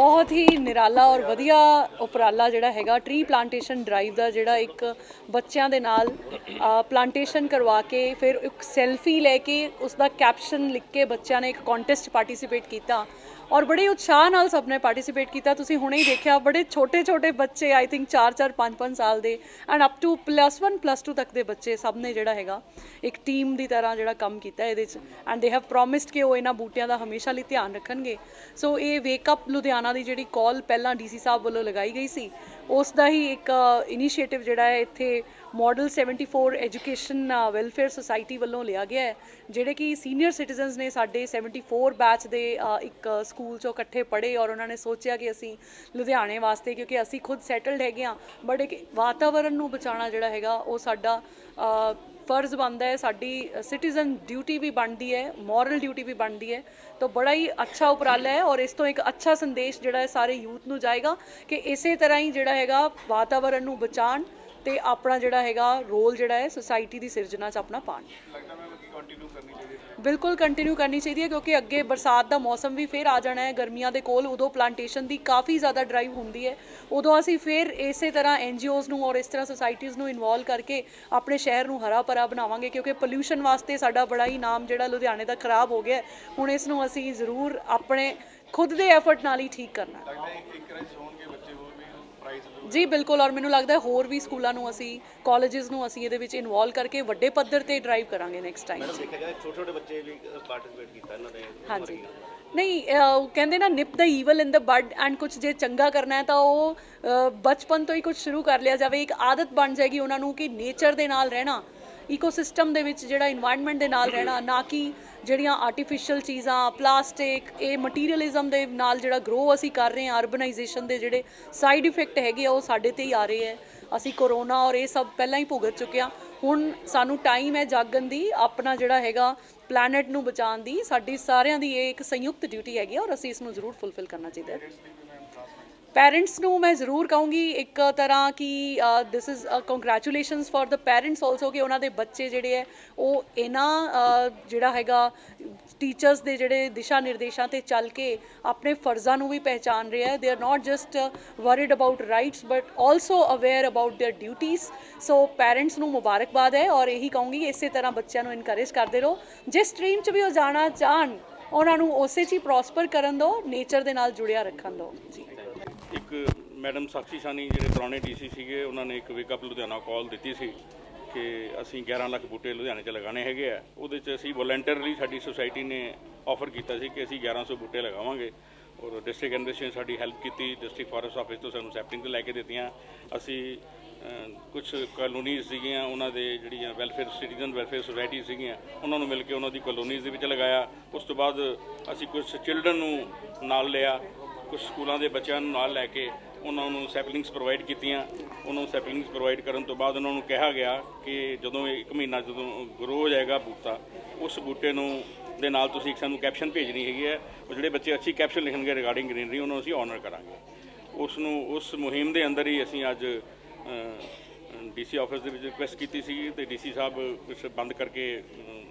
ਬਹੁਤ ਹੀ ਨਿਰਾਲਾ ਔਰ ਵਧੀਆ ਉਪਰਾਲਾ ਜਿਹੜਾ ਹੈਗਾ ਟ੍ਰੀ ਪਲਾਂਟੇਸ਼ਨ ਡਰਾਈਵ ਦਾ ਜਿਹੜਾ ਇੱਕ ਬੱਚਿਆਂ ਦੇ ਨਾਲ ਪਲਾਂਟੇਸ਼ਨ ਕਰਵਾ ਕੇ ਫਿਰ ਇੱਕ ਸੈਲਫੀ ਲੈ ਕੇ ਉਸ ਦਾ ਕੈਪਸ਼ਨ ਲਿਖ ਕੇ ਬੱਚਿਆਂ ਨੇ ਇੱਕ ਕੰਟੈਸਟ ਪਾਰਟਿਸਿਪੇਟ ਕੀਤਾ। ਔਰ ਬੜੇ ਉਤਸ਼ਾਹ ਨਾਲ ਸਭ ਨੇ ਪਾਰਟਿਸਿਪੇਟ ਕੀਤਾ। ਤੁਸੀਂ ਹੁਣੇ ਹੀ ਦੇਖਿਆ, ਬੜੇ ਛੋਟੇ ਛੋਟੇ ਬੱਚੇ ਆਈ ਥਿੰਕ 4 4 5 5 ਸਾਲ ਦੇ and up to plus 1 plus 2 ਤੱਕ ਦੇ ਬੱਚੇ ਸਭ ਨੇ ਜਿਹੜਾ ਹੈਗਾ, ਇੱਕ ਟੀਮ ਦੀ ਤਰ੍ਹਾਂ ਜਿਹੜਾ ਕੰਮ ਕੀਤਾ ਇਹਦੇ 'ਚ। ਐਂਡ ਦੇ ਹੈਵ ਪ੍ਰੋਮਿਸਡ ਕਿ ਉਹ ਇਹਨਾਂ ਬੂਟਿਆਂ ਦਾ ਹਮੇਸ਼ਾ ਲਈ ਧਿਆਨ ਰੱਖਣਗੇ। ਸੋ ਇਹ ਵੇਕ ਅਪ ਲੁਧਿਆਣਾ ਦੀ ਜਿਹੜੀ ਕਾਲ ਪਹਿਲਾਂ ਡੀਸੀ ਸਾਹਿਬ ਵੱਲੋਂ ਲਗਾਈ ਗਈ ਸੀ, ਉਸ ਦਾ ਹੀ ਇੱਕ ਇਨੀਸ਼ੀਏਟਿਵ ਜਿਹੜਾ ਹੈ ਇੱਥੇ ਮਾਡਲ 74 ਐਜੂਕੇਸ਼ਨ ਵੈਲਫੇਅਰ ਸੁਸਾਇਟੀ ਵੱਲੋਂ ਲਿਆ ਗਿਆ ਹੈ, ਜਿਹੜੇ ਕਿ ਸੀਨੀਅਰ ਸਿਟੀਜ਼ਨਸ ਨੇ ਸਾਡੇ 74 ਬੈਚ ਦੇ ਇੱਕ ਸਕੂਲ ਚੋਂ ਇਕੱਠੇ ਪੜ੍ਹੇ ਔਰ ਉਹਨਾਂ ਨੇ ਸੋਚਿਆ ਕਿ ਅਸੀਂ ਲੁਧਿਆਣੇ ਵਾਸਤੇ, ਕਿਉਂਕਿ ਅਸੀਂ ਖੁਦ ਸੈਟਲਡ ਹੈਗੇ ਆ ਬਟ ਇੱਕ ਵਾਤਾਵਰਣ ਨੂੰ ਬਚਾਉਣਾ ਜਿਹੜਾ ਹੈਗਾ, ਉਹ ਸਾਡਾ ਫਰਜ਼ ਬਣਦਾ ਹੈ, ਸਾਡੀ ਸਿਟੀਜ਼ਨ ਡਿਊਟੀ ਵੀ ਬਣਦੀ ਹੈ, ਮੋਰਲ ਡਿਊਟੀ ਵੀ ਬਣਦੀ ਹੈ, ਤਾਂ ਬੜਾ ਹੀ ਅੱਛਾ ਉਪਰਾਲਾ ਹੈ ਔਰ ਇਸ ਤੋਂ ਇੱਕ ਅੱਛਾ ਸੰਦੇਸ਼ ਜਿਹੜਾ ਹੈ, ਸਾਰੇ ਯੂਥ ਨੂੰ ਜਾਏਗਾ ਕਿ ਇਸੇ ਤਰ੍ਹਾਂ ਹੀ ਜਿਹੜਾ ਹੈਗਾ ਵਾਤਾਵਰਣ ਨੂੰ ਬਚਾਉਣ ਤੇ ਆਪਣਾ ਜਿਹੜਾ ਹੈਗਾ ਰੋਲ ਜਿਹੜਾ ਹੈ ਸੁਸਾਇਟੀ ਦੀ ਸਿਰਜਣਾ 'ਚ ਆਪਣਾ ਪਾਣ ਬਿਲਕੁਲ ਕੰਟੀਨਿਊ ਕਰਨੀ ਚਾਹੀਦੀ ਹੈ ਕਿਉਂਕਿ ਅੱਗੇ ਬਰਸਾਤ ਦਾ ਮੌਸਮ ਵੀ ਫੇਰ ਆ ਜਾਣਾ ਹੈ, ਗਰਮੀਆਂ ਦੇ ਕੋਲ ਉਦੋਂ ਪਲਾਂਟੇਸ਼ਨ ਦੀ ਕਾਫੀ ਜ਼ਿਆਦਾ ਡਰਾਈਵ ਹੁੰਦੀ ਹੈ। ਉਦੋਂ ਅਸੀਂ ਫੇਰ ਇਸੇ ਤਰ੍ਹਾਂ ਐਨਜੀਓਜ਼ ਨੂੰ ਔਰ ਇਸ ਤਰ੍ਹਾਂ ਸੁਸਾਇਟੀਜ਼ ਨੂੰ ਇਨਵੋਲਵ ਕਰਕੇ ਆਪਣੇ ਸ਼ਹਿਰ ਨੂੰ ਹਰਾ ਭਰਾ ਬਣਾਵਾਂਗੇ ਕਿਉਂਕਿ ਪੋਲਿਊਸ਼ਨ ਵਾਸਤੇ ਸਾਡਾ ਬੜਾ ਹੀ ਨਾਮ ਜਿਹੜਾ ਲੁਧਿਆਣੇ ਦਾ ਖਰਾਬ ਹੋ ਗਿਆ ਹੁਣ ਇਸ ਨੂੰ ਅਸੀਂ ਜ਼ਰੂਰ ਆਪਣੇ ਖੁਦ ਦੇ ਐਫਰਟ ਨਾਲ ਹੀ ਠੀਕ ਕਰਨਾ ਲੱਗਦਾ ਹੈ ਇੰਕਰੇਜ ਹੋਣਗੇ ਬੱਚੇ ਹੋਰ ਵੀ ਪ੍ਰਾਈਜ਼ ਜੀ ਬਿਲਕੁਲ ਔਰ ਮੈਨੂੰ ਲੱਗਦਾ ਹੈ ਹੋਰ ਵੀ ਸਕੂਲਾਂ ਨੂੰ ਅਸੀਂ ਕਾਲਜਸ ਨੂੰ ਅਸੀਂ ਇਹਦੇ ਵਿੱਚ ਇਨਵੋਲਵ ਕਰਕੇ ਵੱਡੇ ਪੱਧਰ ਤੇ ਡਰਾਈਵ ਕਰਾਂਗੇ ਨੈਕਸਟ ਟਾਈਮ ਦੇਖਿਆ ਜਾਏ ਛੋਟੇ ਛੋਟੇ ਬੱਚੇ ਵੀ ਪਾਰਟਿਸਿਪੇਟ ਕੀਤਾ ਇਹਨਾਂ ਨੇ ਹਾਂਜੀ। ਨਹੀਂ ਉਹ ਕਹਿੰਦੇ ਨਾ nip the evil in the bud and ਕੁਝ ਜੇ ਚੰਗਾ ਕਰਨਾ ਹੈ ਤਾਂ ਉਹ ਬਚਪਨ ਤੋਂ ਹੀ ਕੁਝ ਸ਼ੁਰੂ ਕਰ ਲਿਆ ਜਾਵੇ। ਇੱਕ ਆਦਤ ਬਣ ਜਾਏਗੀ ਉਹਨਾਂ ਨੂੰ ਕਿ ਨੇਚਰ ਦੇ ਨਾਲ ਰਹਿਣਾ। ਇਕੋਸਿਸਟਮ ਦੇ ਵਿੱਚ ਜਿਹੜਾ এনवायरमेंट ਦੇ ਨਾਲ ਰਹਿਣਾ, ਨਾ ਕਿ ਜਿਹੜੀਆਂ ਆਰਟੀਫੀਸ਼ੀਅਲ ਚੀਜ਼ਾਂ ਪਲਾਸਟਿਕ ਇਹ ਮਟੀਰੀਅਲਿਜ਼ਮ ਦੇ ਨਾਲ ਜਿਹੜਾ ਗਰੋ ਅਸੀਂ ਕਰ ਰਹੇ ਹਾਂ ਅਰਬਨਾਈਜੇਸ਼ਨ ਦੇ ਜਿਹੜੇ ਸਾਈਡ ਇਫੈਕਟ ਹੈਗੇ ਆ, ਉਹ ਸਾਡੇ ਤੇ ਹੀ ਆ ਰਹੇ ਆ ਅਸੀਂ ਕਰੋਨਾ ਔਰ ਇਹ ਸਭ ਪਹਿਲਾਂ ਹੀ ਭੁਗਤ ਚੁੱਕੇ ਚੁੱਕਿਆ ਹੁਣ ਸਾਨੂੰ ਟਾਈਮ ਹੈ ਜਾਗਣ ਦੀ, ਆਪਣਾ ਜਿਹੜਾ ਹੈਗਾ ਪਲੈਨਟ ਨੂੰ ਬਚਾਉਣ ਦੀ। ਸਾਡੀ ਸਾਰਿਆਂ ਦੀ ਇਹ ਇੱਕ ਸੰਯੁਕਤ ਡਿਊਟੀ ਹੈਗੀ ਆ ਔਰ ਅਸੀਂ ਇਸ ਨੂੰ ਜ਼ਰੂਰ ਫੁੱਲਫਿਲ ਕਰਨਾ ਚਾਹੀਦਾ ਹੈ। ਪੈਰੈਂਟਸ ਨੂੰ ਮੈਂ ਜ਼ਰੂਰ ਕਹੂੰਗੀ ਇੱਕ ਤਰ੍ਹਾਂ ਕਿ this is a congratulations for the parents also ਕਿ ਉਹਨਾਂ ਦੇ ਬੱਚੇ ਜਿਹੜੇ ਹੈ, ਉਹ ਇਹਨਾਂ ਜਿਹੜਾ ਹੈਗਾ ਟੀਚਰਸ ਦੇ ਜਿਹੜੇ ਦਿਸ਼ਾ ਨਿਰਦੇਸ਼ਾਂ ਤੇ ਚੱਲ ਕੇ ਆਪਣੇ ਫਰਜ਼ਾਂ ਨੂੰ ਵੀ ਪਹਿਚਾਨ ਰਿਹਾ ਦੇ are not just worried about rights but also aware about their duties so parents ਨੂੰ ਮੁਬਾਰਕਬਾਦ ਹੈ ਔਰ ਇਹੀ ਕਹੂੰਗੀ, ਇਸੇ ਤਰ੍ਹਾਂ ਬੱਚਿਆਂ ਨੂੰ ਇਨਕਰੇਜ ਕਰਦੇ ਰਹੋ। ਜਿਸ ਸਟ੍ਰੀਮ 'ਚ ਵੀ ਉਹ ਜਾਣਾ ਚਾਹਣ, ਉਹਨਾਂ ਨੂੰ ਉਸੇ 'ਚ ਹੀ ਪ੍ਰੋਸਪਰ ਕਰਨ ਦਿਓ ਨੇਚਰ ਦੇ ਨਾਲ ਜੁੜਿਆ ਰੱਖਣ ਦਿਓ। ਜੀ। ਇੱਕ ਮੈਡਮ ਸਾਕਸ਼ੀ ਸਾਨੀ ਜਿਹੜੇ ਪੁਰਾਣੇ ਡੀਸੀ ਸੀਗੇ, ਉਹਨਾਂ ਨੇ ਇੱਕ ਵੇਕਅਪ ਲੁਧਿਆਣਾ ਕਾਲ ਦਿੱਤੀ ਸੀ ਕਿ ਅਸੀਂ 11 ਲੱਖ ਬੂਟੇ ਲੁਧਿਆਣੇ 'ਚ ਲਗਾਉਣੇ ਹੈਗੇ ਆ। ਉਹਦੇ 'ਚ ਅਸੀਂ ਵੋਲੰਟੀਅਰਲੀ ਸਾਡੀ ਸੁਸਾਇਟੀ ਨੇ ਆਫਰ ਕੀਤਾ ਸੀ ਕਿ ਅਸੀਂ 1100 ਬੂਟੇ ਲਗਾਵਾਂਗੇ। ਔਰ ਡਿਸਟ੍ਰਿਕਟ ਐਡਮਿਨਿਸਟ੍ਰੇਸ਼ਨ ਸਾਡੀ ਹੈਲਪ ਕੀਤੀ ਡਿਸਟ੍ਰਿਕਟ ਫਾਰੈਸਟ ਆਫਿਸ ਤੋਂ ਸਾਨੂੰ ਸੈਪਟਿੰਗ ਤੇ ਲੈ ਕੇ ਦਿੱਤੀਆਂ। ਅਸੀਂ ਕੁਝ ਕਲੋਨੀਜ਼ ਸੀਗੀਆਂ, ਉਹਨਾਂ ਦੇ ਜਿਹੜੀਆਂ ਵੈਲਫੇਅਰ ਸਿਟੀਜ਼ਨ ਵੈਲਫੇਅਰ ਸੁਸਾਇਟੀ ਸੀਗੀਆਂ, ਉਹਨਾਂ ਨੂੰ ਮਿਲ ਕੇ ਉਹਨਾਂ ਦੀ ਕਲੋਨੀਜ਼ ਦੇ ਵਿੱਚ ਲਗਾਇਆ। ਉਸ ਤੋਂ ਬਾਅਦ ਅਸੀਂ ਕੁਝ ਚਿਲਡਰਨ ਨੂੰ ਨਾਲ ਲਿਆ। ਕੁਝ ਸਕੂਲਾਂ ਦੇ ਬੱਚਿਆਂ ਨੂੰ ਨਾਲ ਲੈ ਕੇ ਉਹਨਾਂ ਨੂੰ ਸੈਪਲਿੰਗਸ ਪ੍ਰੋਵਾਈਡ ਕੀਤੀਆਂ। ਉਹਨਾਂ ਨੂੰ ਸੈਪਲਿੰਗਸ ਪ੍ਰੋਵਾਈਡ ਕਰਨ ਤੋਂ ਬਾਅਦ ਉਹਨਾਂ ਨੂੰ ਕਿਹਾ ਗਿਆ ਕਿ ਜਦੋਂ ਇੱਕ ਮਹੀਨਾ ਜਦੋਂ ਗਰੋ ਹੋ ਜਾਏਗਾ ਬੂਟਾ, ਉਸ ਬੂਟੇ ਨੂੰ ਦੇ ਨਾਲ ਤੁਸੀਂ ਇੱਕ ਸਾਨੂੰ ਕੈਪਸ਼ਨ ਭੇਜਣੀ ਹੈਗੀ ਹੈ। ਉਹ ਜਿਹੜੇ ਬੱਚੇ ਅੱਛੀ ਕੈਪਸ਼ਨ ਲਿਖਣਗੇ ਰਿਗਾਰਡਿੰਗ ਗ੍ਰੀਨਰੀ ਉਹਨਾਂ ਨੂੰ ਅਸੀਂ ਆਨਰ ਕਰਾਂਗੇ। ਉਸ ਨੂੰ, ਉਸ ਮੁਹਿੰਮ ਦੇ ਅੰਦਰ ਹੀ ਅਸੀਂ ਅੱਜ ਡੀਸੀ ਆਫਿਸ ਦੇ ਵਿੱਚ ਰਿਕੁਐਸਟ ਕੀਤੀ ਸੀ ਤੇ ਡੀਸੀ ਸਾਹਿਬ ਕੁਝ ਬੰਦ ਕਰਕੇ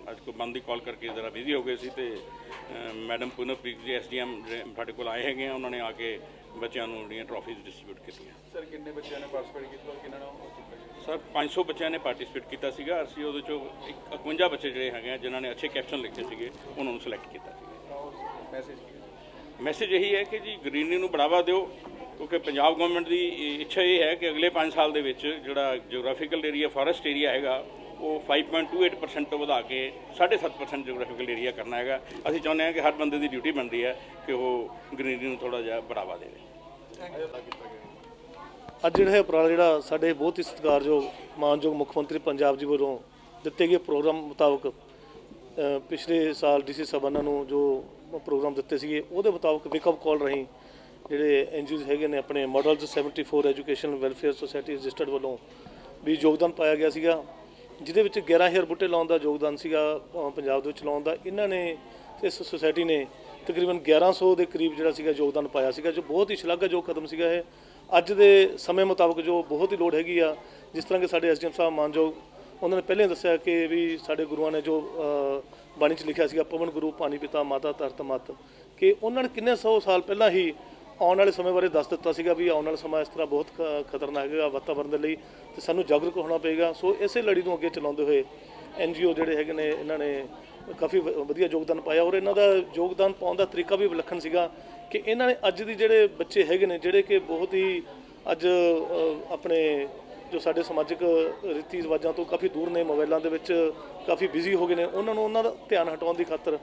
ਅੱਜ ਕੋ ਬੰਦ ਦੀ ਕਾਲ ਕਰਕੇ ਜ਼ਰਾ ਬਿਜ਼ੀ ਹੋ ਗਏ ਸੀ ਤੇ ਮੈਡਮ ਪੁਨਰਪ੍ਰੀਤ ਜੀ ਐਸਡੀਐਮ ਸਾਡੇ ਕੋਲ ਆਏ ਹੈਗੇ ਆ ਉਹਨਾਂ ਨੇ ਆ ਕੇ ਬੱਚਿਆਂ ਨੂੰ ਜਿਹੜੀਆਂ ਟਰਾਫੀਜ਼ ਡਿਸਟ੍ਰੀਬਿਊਟ ਕੀਤੀਆਂ ਸਰ ਕਿੰਨੇ ਬੱਚਿਆਂ ਨੇ ਪਾਰਟਿਸਿਪੇਟ ਕੀਤਾ ਕਿੰਨਾਂ ਨੇ? ਸਰ 500 ਬੱਚਿਆਂ ਨੇ ਪਾਰਟਿਸਿਪੇਟ ਕੀਤਾ ਸੀਗਾ ਅਸੀਂ ਉਹਦੇ ਚੋਂ ਇੱਕ 51 ਬੱਚੇ ਜਿਹੜੇ ਹੈਗੇ ਆ ਜਿਨ੍ਹਾਂ ਨੇ ਅੱਛੇ ਕੈਪਸ਼ਨ ਲਿਖੇ ਸੀਗੇ ਉਹਨਾਂ ਨੂੰ ਸਿਲੈਕਟ ਕੀਤਾ ਸੀ ਮੈਸੇਜ? ਮੈਸੇਜ ਇਹੀ ਹੈ ਕਿ ਜੀ ਗ੍ਰੀਨਰੀ ਨੂੰ ਬੜਾਵਾ ਦਿਓ ਕਿਉਂਕਿ ਪੰਜਾਬ ਗਵਰਨਮੈਂਟ ਦੀ ਇੱਛਾ ਇਹ ਹੈ ਕਿ ਅਗਲੇ 5 ਸਾਲ ਦੇ ਵਿੱਚ ਜਿਹੜਾ ਜਿਓਗ੍ਰਾਫੀਕਲ ਏਰੀਆ ਫੋਰੈਸਟ ਏਰੀਆ ਹੈਗਾ ਉਹ 5.28% ਤੋਂ ਵਧਾ ਕੇ 7.5% ਜਿਓਗ੍ਰਾਫੀਕਲ ਏਰੀਆ ਕਰਨਾ ਹੈਗਾ। ਅਸੀਂ ਚਾਹੁੰਦੇ ਹਾਂ ਕਿ ਹਰ ਬੰਦੇ ਦੀ ਡਿਊਟੀ ਬਣਦੀ ਹੈ ਕਿ ਉਹ ਗ੍ਰੀਨਰੀ ਨੂੰ ਥੋੜਾ ਜਿਹਾ ਬੜਾਵਾ ਦੇਵੇ। ਅੱਜ ਜਿਹੜਾ ਹੈ ਉਪਰਾਲਾ ਜਿਹੜਾ ਸਾਡੇ ਬਹੁਤ ਹੀ ਸਤਿਕਾਰਯੋਗ ਮਾਨਯੋਗ ਮੁੱਖ ਮੰਤਰੀ ਪੰਜਾਬ ਜੀ ਵੱਲੋਂ ਦਿੱਤੇ ਗਏ ਪ੍ਰੋਗਰਾਮ ਮੁਤਾਬਕ ਪਿਛਲੇ ਸਾਲ ਡੀਸੀ ਸਭਾਨਾ ਨੂੰ ਜੋ ਪ੍ਰੋਗਰਾਮ ਦਿੱਤੇ ਸੀਗੇ, ਉਹਦੇ ਮੁਤਾਬਕ ਵਿਕਅਪ ਕਾਲ ਰਹੀ ਜਿਹੜੇ ਐਨਜੀਓਜ਼ ਹੈਗੇ ਨੇ, ਆਪਣੇ models 74 education welfare society registered ਵੱਲੋਂ ਵੀ ਯੋਗਦਾਨ ਪਾਇਆ ਗਿਆ ਸੀਗਾ। ਜਿਹਦੇ ਵਿੱਚ 11000 ਬੂਟੇ ਲਾਉਣ ਦਾ ਯੋਗਦਾਨ ਸੀਗਾ ਅ, ਪੰਜਾਬ ਦੇ ਵਿੱਚ ਲਾਉਣ ਦਾ ਇਹਨਾਂ ਨੇ ਇਸ ਸੁਸਾਇਟੀ ਨੇ ਤਕਰੀਬਨ 1100 ਦੇ ਕਰੀਬ ਜਿਹੜਾ ਸੀਗਾ ਯੋਗਦਾਨ ਪਾਇਆ ਸੀਗਾ ਜੋ ਬਹੁਤ ਹੀ ਸ਼ਲਾਘਾਯੋਗ ਕਦਮ ਸੀਗਾ ਇਹ। ਅੱਜ ਦੇ ਸਮੇਂ ਮੁਤਾਬਕ ਜੋ ਬਹੁਤ ਹੀ ਲੋੜ ਹੈਗੀ ਆ ਜਿਸ ਤਰ੍ਹਾਂ ਕਿ ਸਾਡੇ ਐਸਡੀਐਮ ਸਾਹਿਬ ਮਾਨਯੋਗ ਉਹਨਾਂ ਨੇ ਪਹਿਲਾਂ ਹੀ ਦੱਸਿਆ ਕਿ ਵੀ ਸਾਡੇ ਗੁਰੂਆਂ ਨੇ ਜੋ ਅ, ਬਾਣੀ 'ਚ ਲਿਖਿਆ ਸੀਗਾ ਪਵਨ ਗੁਰੂ ਪਾਣੀ ਪਿਤਾ ਮਾਤਾ ਧਰਤ ਮਤ ਕਿ ਉਹਨਾਂ ਨੇ ਕਿੰਨੇ ਸੌ ਸਾਲ ਪਹਿਲਾਂ ਹੀ ਆਉਣ ਵਾਲੇ ਸਮੇਂ ਬਾਰੇ ਦੱਸ ਦਿੱਤਾ ਸੀਗਾ ਵੀ ਆਉਣ ਵਾਲਾ ਸਮਾਂ ਇਸ ਤਰ੍ਹਾਂ ਬਹੁਤ ਖ- ਖਤਰਨਾਕ ਹੈਗਾ ਵਾਤਾਵਰਣ ਦੇ ਲਈ ਤੇ ਸਾਨੂੰ ਜਾਗਰੂਕ ਹੋਣਾ ਪਏਗਾ। ਸੋ ਇਸੇ ਲੜੀ ਨੂੰ ਅੱਗੇ ਚਲਾਉਂਦੇ ਹੋਏ ਐਨਜੀਓ ਜਿਹੜੇ ਹੈਗੇ ਨੇ ਇਹਨਾਂ ਨੇ ਕਾਫੀ ਵ- ਵਧੀਆ ਯੋਗਦਾਨ ਪਾਇਆ ਔਰ ਇਹਨਾਂ ਦਾ ਯੋਗਦਾਨ ਪਾਉਣ ਦਾ ਤਰੀਕਾ ਵੀ ਵਿਲੱਖਣ ਸੀਗਾ ਕਿ ਇਹਨਾਂ ਨੇ ਅੱਜ ਦੀ ਜਿਹੜੇ ਬੱਚੇ ਹੈਗੇ ਨੇ ਜਿਹੜੇ ਕਿ ਬਹੁਤ ਹੀ ਅੱਜ ਅ, ਆਪਣੇ ਜੋ ਸਾਡੇ ਸਮਾਜਿਕ ਰੀਤੀ ਰਿਵਾਜਾਂ ਤੋਂ ਕਾਫੀ ਦੂਰ ਨੇ ਮੋਬਾਈਲਾਂ ਦੇ ਵਿੱਚ ਕਾਫੀ ਬਿਜ਼ੀ ਹੋ ਗਏ ਨੇ, ਉਹਨਾਂ ਨੂੰ ਉਹਨਾਂ ਦਾ ਧਿਆਨ ਹਟਾਉਣ ਦੀ ਖਾਤਰ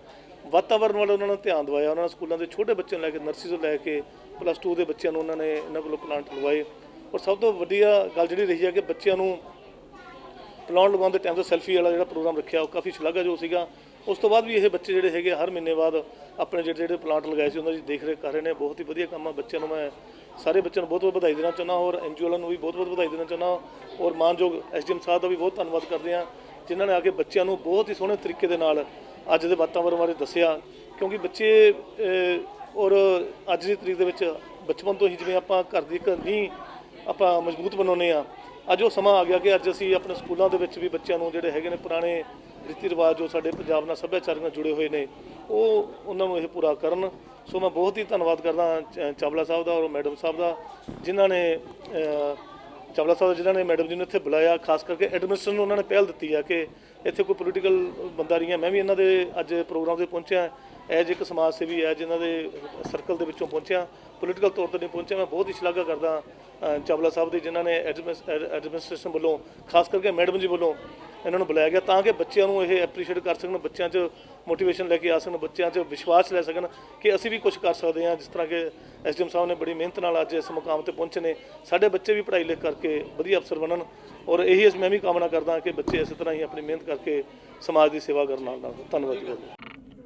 ਵਾਤਾਵਰਣ ਵੱਲ ਉਹਨਾਂ ਨੂੰ ਧਿਆਨ ਦਿਵਾਇਆ। ਉਹਨਾਂ ਨੇ ਸਕੂਲਾਂ ਦੇ ਛੋਟੇ ਬੱਚਿਆਂ ਨੂੰ ਲੈ ਕੇ ਨਰਸਰੀ ਤੋਂ ਲੈ ਕੇ ਪਲੱਸ 2 ਦੇ ਬੱਚਿਆਂ ਨੂੰ ਉਹਨਾਂ ਨੇ ਇਹਨਾਂ ਕੋਲੋਂ ਪਲਾਂਟ ਲਗਵਾਏ ਔਰ ਸਭ ਤੋਂ ਵੱਡੀਆ ਗੱਲ ਜਿਹੜੀ ਰਹੀ ਹੈ ਕਿ ਬੱਚਿਆਂ ਨੂੰ ਪਲਾਂਟ ਲਗਾਉਣ ਦੇ ਟਾਈਮ ਤੇ ਸੈਲਫੀ ਵਾਲਾ ਜਿਹੜਾ ਪ੍ਰੋਗਰਾਮ ਰੱਖਿਆ, ਉਹ ਕਾਫੀ ਸ਼ਲਾਘਾਯੋਗ ਸੀਗਾ। ਉਸ ਤੋਂ ਬਾਅਦ ਵੀ ਇਹ ਬੱਚੇ ਜਿਹੜੇ ਹੈਗੇ ਹਰ ਮਹੀਨੇ ਬਾਅਦ ਆਪਣੇ ਜਿਹੜੇ ਜਿਹੜੇ ਪਲਾਂਟ ਲਗਾਏ ਸੀ, ਉਹਨਾਂ ਦੀ ਦੇਖ ਰੇਖ ਕਰ ਰਹੇ ਨੇ। ਬਹੁਤ ਹੀ ਵਧੀਆ ਕੰਮ ਆ ਬੱਚਿਆਂ ਨੂੰ ਮੈਂ ਸਾਰੇ ਬੱਚਿਆਂ ਨੂੰ ਬਹੁਤ ਬਹੁਤ ਵਧਾਈ ਦੇਣਾ ਚਾਹੁੰਦਾ ਔਰ ਐਨਜੀਓ ਵਾਲਿਆਂ ਨੂੰ ਵੀ ਬਹੁਤ ਬਹੁਤ ਵਧਾਈ ਦੇਣਾ ਚਾਹੁੰਦਾ ਔਰ ਮਾਨਯੋਗ ਐਸਡੀਐਮ ਸਾਹਿਬ ਦਾ ਵੀ ਬਹੁਤ ਧੰਨਵਾਦ ਕਰਦੇ ਹਾਂ, ਜਿਨ੍ਹਾਂ ਨੇ ਆ ਕੇ ਬੱਚਿਆਂ ਨੂੰ ਬਹੁਤ ਹੀ ਸੋਹਣੇ ਤਰੀਕੇ ਦੇ ਨਾਲ ਅੱਜ ਦੇ ਵਾਤਾਵਰਣ ਬਾਰੇ ਦੱਸਿਆ, ਕਿਉਂਕਿ ਬੱਚੇ ਔਰ ਅੱਜ ਦੀ ਤਰੀਕ ਦੇ ਵਿੱਚ ਬਚਪਨ ਤੋਂ ਹੀ ਜਿਵੇਂ ਆਪਾਂ ਘਰ ਦੀ ਇੱਕ ਨੀਂਹ ਆਪਾਂ ਮਜ਼ਬੂਤ ਬਣਾਉਂਦੇ ਆ ਅੱਜ ਉਹ ਸਮਾਂ ਆ ਗਿਆ ਕਿ ਅੱਜ ਅਸੀਂ ਆਪਣੇ ਸਕੂਲਾਂ ਦੇ ਵਿੱਚ ਵੀ ਬੱਚਿਆਂ ਨੂੰ ਜਿਹੜੇ ਹੈਗੇ ਨੇ ਪੁਰਾਣੇ ਰੀਤੀ ਰਿਵਾਜ ਜੋ ਸਾਡੇ ਪੰਜਾਬ ਨਾਲ ਸੱਭਿਆਚਾਰ ਨਾਲ ਜੁੜੇ ਹੋਏ ਨੇ, ਉਹ ਉਹਨਾਂ ਨੂੰ ਇਹ ਪੂਰਾ ਕਰਨ ਸੋ ਮੈਂ ਬਹੁਤ ਹੀ ਧੰਨਵਾਦ ਕਰਦਾ ਚ- ਚਾਵਲਾ ਸਾਹਿਬ ਦਾ ਔਰ ਮੈਡਮ ਸਾਹਿਬ ਦਾ, ਜਿਨ੍ਹਾਂ ਨੇ ਚਾਵਲਾ ਸਾਹਿਬ ਜਿਨ੍ਹਾਂ ਨੇ ਮੈਡਮ ਜੀ ਨੂੰ ਇੱਥੇ ਬੁਲਾਇਆ, ਖਾਸ ਕਰਕੇ ਐਡਮਿਨਿਸਟ੍ਰੇਸ਼ਨ ਨੂੰ ਉਹਨਾਂ ਨੇ ਪਹਿਲ ਦਿੱਤੀ ਆ ਕਿ ਇੱਥੇ ਕੋਈ ਪੋਲੀਟੀਕਲ ਬੰਦਾ ਨਹੀਂ ਹੈ ਮੈਂ ਵੀ ਇਹਨਾਂ ਦੇ ਅੱਜ ਪ੍ਰੋਗਰਾਮ ਤੇ ਪਹੁੰਚਿਆ। ਐਜ ਇੱਕ ਸਮਾਜ ਸੇਵੀ ਹੈ, ਜਿਨ੍ਹਾਂ ਦੇ ਸਰਕਲ ਦੇ ਵਿੱਚੋਂ ਪਹੁੰਚਿਆ ਪੋਲੀਟੀਕਲ ਤੌਰ ਤੇ ਨਹੀਂ ਪਹੁੰਚਿਆ, ਮੈਂ ਬਹੁਤ ਹੀ ਸ਼ਲਾਘਾ ਕਰਦਾ ਚਾਵਲਾ ਸਾਹਿਬ ਦੀ, ਜਿਨ੍ਹਾਂ ਨੇ ਐਡਮਿਨਿਸ- ਐਡਮਿਨਿਸਟ੍ਰੇਸ਼ਨ ਵੱਲੋਂ, ਖਾਸ ਕਰਕੇ ਮੈਡਮ ਜੀ ਵੱਲੋਂ ਇਹਨਾਂ ਨੂੰ ਬੁਲਾਇਆ ਗਿਆ ਤਾਂ ਕਿ ਬੱਚਿਆਂ ਨੂੰ ਇਹ ਐਪਰੀਸ਼ੀਏਟ ਕਰ ਸਕਣ, ਬੱਚਿਆਂ 'ਚ ਮੋਟੀਵੇਸ਼ਨ ਲੈ ਕੇ ਆ ਸਕਣ, ਬੱਚਿਆਂ 'ਚ ਵਿਸ਼ਵਾਸ ਲੈ ਸਕਣ ਕਿ ਅਸੀਂ ਵੀ ਕੁਝ ਕਰ ਸਕਦੇ ਹਾਂ, ਜਿਸ ਤਰ੍ਹਾਂ ਕਿ ਐਸਡੀਐਮ ਸਾਹਿਬ ਨੇ ਬੜੀ ਮਿਹਨਤ ਨਾਲ ਅੱਜ ਇਸ ਮੁਕਾਮ ਤੇ ਪਹੁੰਚੇ ਨੇ। ਸਾਡੇ ਬੱਚੇ ਵੀ ਪੜ੍ਹਾਈ ਲਿਖ ਕਰਕੇ ਵਧੀਆ ਅਫਸਰ ਬਣਨ ਔਰ ਇਹੀ ਮੈਂ ਵੀ ਕਾਮਨਾ ਕਰਦਾ ਕਿ ਬੱਚੇ ਇਸੇ ਤਰ੍ਹਾਂ ਹੀ ਆਪਣੀ ਮਿਹਨਤ ਕਰਕੇ ਸਮਾਜ ਦੀ ਸੇਵਾ ਕਰਨ ਨਾਲ ਧੰਨਵਾਦ ਜੀ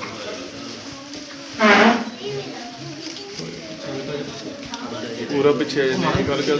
ਪੂਰਾ ਪਿੱਛੇ ਆ ਜਾਂਦੇ ਗੱਲ ਕਰ